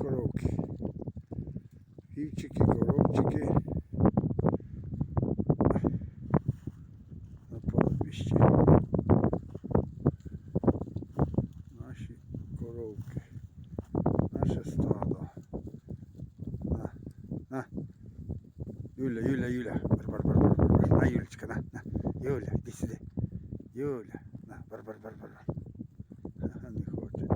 коровки. Вівчики, коровчики. На пастбищі. Наші коровки. Наше стадо. На, на. Юля, Юля, Юля. Бар, бар, бар, бар, бар, бар. На, Юлечка, на, на. Юля, іди сюди. Юля, на, бар, бар, бар, бар. Ага, Не хоче.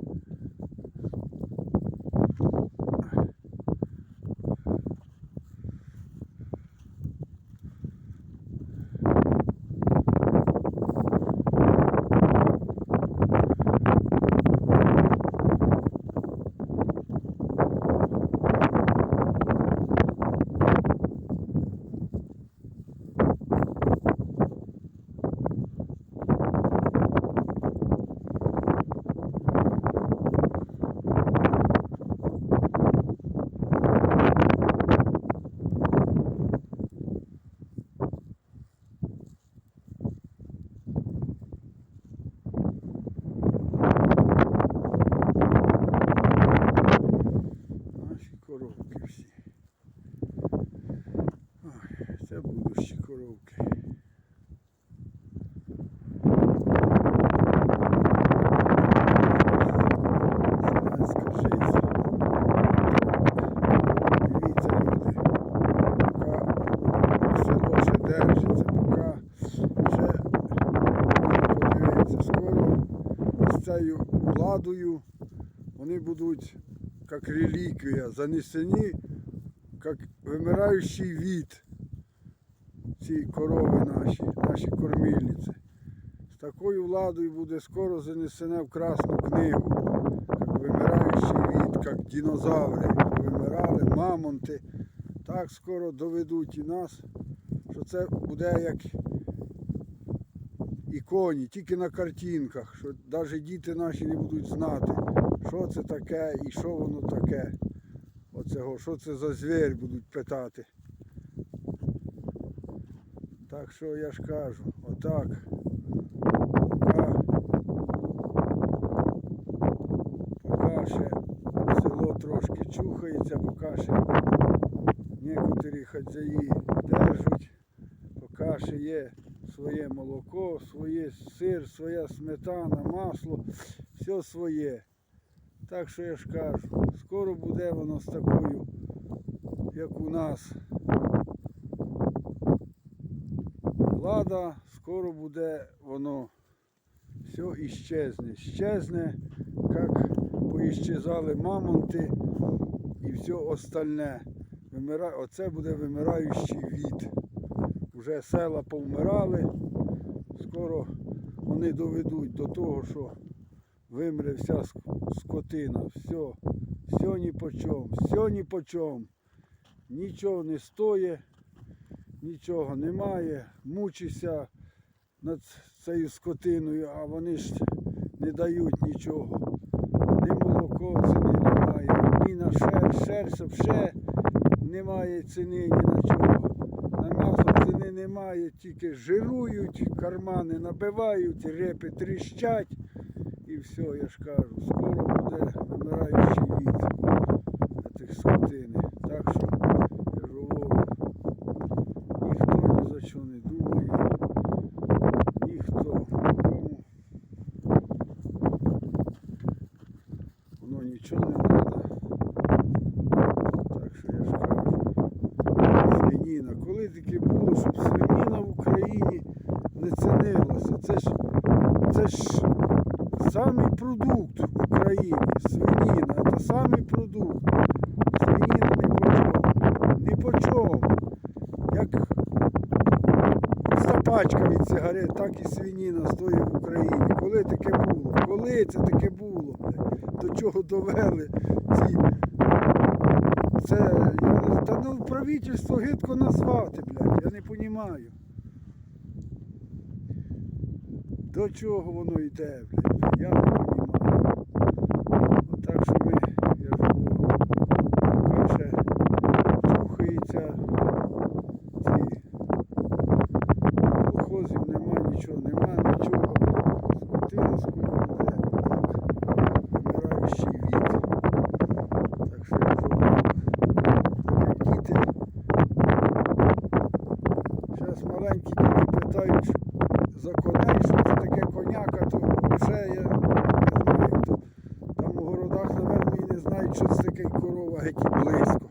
Наші коровки всі. Ой, це будущі коровки. Селянська жизнь. Дивіться, люди, поки село ще держиться, поки ще можна подивитися, скоро з владою вони будуть як реліквія, занесені, як вимираючий від ці корови наші, наші кормильниці. З такою владою буде скоро занесене в Красну книгу, як вимираючий від, як динозаври вимирали, мамонти. Так скоро доведуть і нас, що це буде як і коні, тільки на картинках, що навіть діти наші не будуть знати, що це таке і що воно таке. Оцього, що це за звір будуть питати. Так що я ж кажу, отак. Поки, поки ще село трошки чухається, поки ще некоторі хазяї держать, поки ще є своє молоко, своє сир, своя сметана, масло, все своє. Так що я ж кажу, скоро буде воно з такою, як у нас. Влада, скоро буде воно все іщезне. Щезне, як поіщезали мамонти і все остальне. Оце буде вимираючий від. Уже села повмирали, скоро вони доведуть до того, що вимре вся скотина, все, все ні по чому, все ні по чому. Нічого не стоїть, нічого немає, мучишся над цією скотиною, а вони ж не дають нічого. Ні молоко ціни немає, ні на шерсть, шерсть взагалі немає ціни ні на чого. На м'ясо ціни немає, тільки жирують, кармани набивають, репи тріщать. І все, я ж кажу, скоро буде вимираючий від цих скотини. Так що я ж говорю, ніхто ні за що не думає, ніхто кому воно нічого не треба. Так що я ж кажу, свиніна. Коли таке було, щоб свиніна в Україні не цінилася? Це ж, це ж самий продукт в Україні. Свиніна. Це самий продукт. Свиніна не. Не по чому. Як стапачка від сигарет, так і свиніна стоїть в Україні. Коли таке було? Коли це таке було? До чого довели ці це я та ну правительство гидко назвати, блядь, я не розумію. До чого воно йде, блядь? Я не розумію. Так що ми, я ж говорю, ще чухається ці колхозів, нема нічого, нема нічого. Скотина скоро йде, так, вмираючий віт. Так що я говорю, діти. Зараз маленькі діти питають. Coroa a Rick